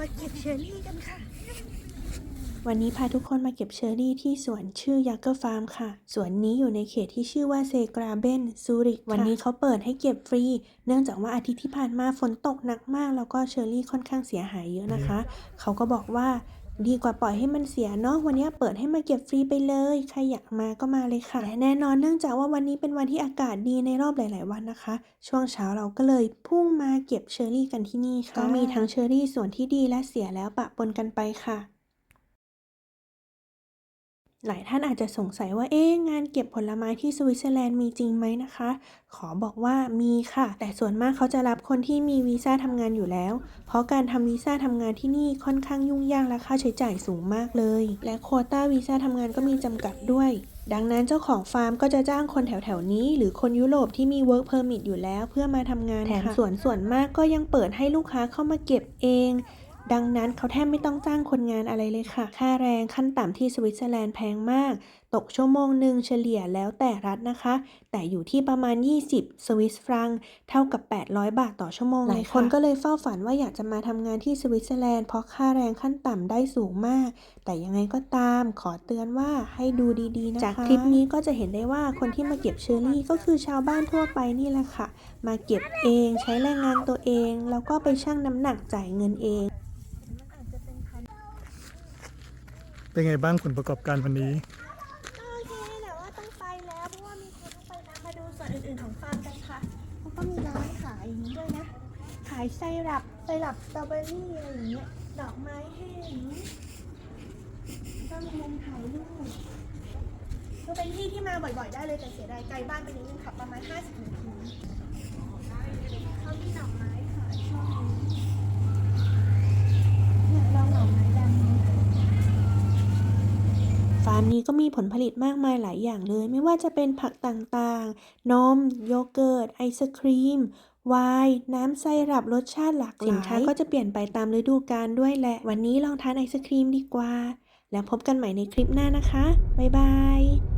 มาเก็บเชอร์รี่กันค่ะ วันนี้พาทุกคนมาเก็บเชอร์รี่ที่สวนชื่อยักเกอร์ฟาร์มค่ะ สวนนี้อยู่ในเขตที่ชื่อว่าเซกราเบนซูริก วันนี้เขาเปิดให้เก็บฟรี เนื่องจากว่าอาทิตย์ที่ผ่านมาฝนตกหนักมาก แล้วก็เชอร์รี่ค่อนข้างเสียหายเยอะนะคะ เขาก็บอกว่า ดีกว่าปล่อยให้มันเสียเนาะวันนี้เปิดให้มาเก็บฟรีไปเลย ใครอยากมาก็มาเลยค่ะและแน่นอนเนื่องจากว่าวันนี้เป็นวันที่อากาศดีในรอบหลาย ๆ วันนะคะ ช่วงเช้าเราก็เลยพุ่งมาเก็บเชอร์รี่กันที่นี่ค่ะก็มีทั้งเชอร์รี่ส่วนที่ดีและเสียแล้วปะปนกันไปค่ะ หลายท่านอาจจะสงสัยว่าเอ๊ะงานเก็บผลไม้ที่สวิตเซอร์แลนด์มีจริงไหมนะคะ ขอบอกว่ามีค่ะ แต่ส่วนมากเขาจะรับคนที่มีวีซ่าทำงานอยู่แล้ว เพราะการทำวีซ่าทำงานที่นี่ค่อนข้างยุ่งยากและค่าใช้จ่ายสูงมากเลย และโควต้าวีซ่าทำงานก็มีจำกัดด้วยดังนั้นเจ้าของฟาร์มก็จะจ้างคนแถวๆนี้ หรือคนยุโรปที่มี work permit อยู่แล้วเพื่อมาทำงานแถมสวนส่วนมากก็ยังเปิดให้ลูกค้าเข้ามาเก็บเอง ดังนั้นเขาแทบไม่ต้องจ้างคนงานอะไรเลยค่ะ ค่าแรงขั้นต่ำที่สวิตเซอร์แลนด์แพงมาก ตกชั่วโมงหนึ่งเฉลี่ยแล้วแต่รัฐนะคะ แต่อยู่ที่ประมาณ 20 สวิสฟรัง เท่ากับ 800 บาทต่อชั่วโมงเลยค่ะหลายคนก็เลยเฝ้าฝันว่าอยากจะมาทำงานที่สวิตเซอร์แลนด์เพราะค่าแรงขั้นต่ำได้สูงมาก แต่ยังไงก็ตามขอเตือนว่าให้ดูดีๆนะคะ จากคลิปนี้ก็จะเห็นได้ว่าคนที่มาเก็บเชอร์รี่ก็คือชาวบ้านทั่วไปนี่แหละค่ะ มาเก็บเองใช้แรงงานตัวเอง แล้วก็ไปชั่งน้ำหนักจ่ายเงินเอง มันอาจจะเป็นพัน เป็นไงบ้างผลประกอบการวันนี้ โอเคแต่ว่าต้องไปแล้วเพราะว่ามีคนต้องไปนะมาดูส่วนอื่นๆของฟาร์มกันค่ะเขาก็มีร้านขายอย่างนี้ด้วยนะ ขายไซรัปไซรัปสตรอเบอรี่อะไรอย่างเงี้ยดอกไม้แห้งก็มีมุมถ่ายรูปก็เป็นที่ที่มาบ่อยๆได้เลยแต่เสียดายไกลบ้านไปนิดนึงขับประมาณ 50นาทีเขามีดอกไม้ขายช่วงนี้อยากลองดอกไม้ดำนี้ ฟาร์มนี้ก็มีผลผลิตมากมายหลายอย่างเลย ไม่ว่าจะเป็นผักต่างๆ นม โยเกิร์ต ไอศครีมไวน์น้ำไซรัปรสชาติหลากหลายสินค้าก็จะเปลี่ยนไปตามฤดูกาลด้วยแหละ วันนี้ลองทานไอศครีมดีกว่า แล้วพบกันใหม่ในคลิปหน้านะคะ บ๊ายบาย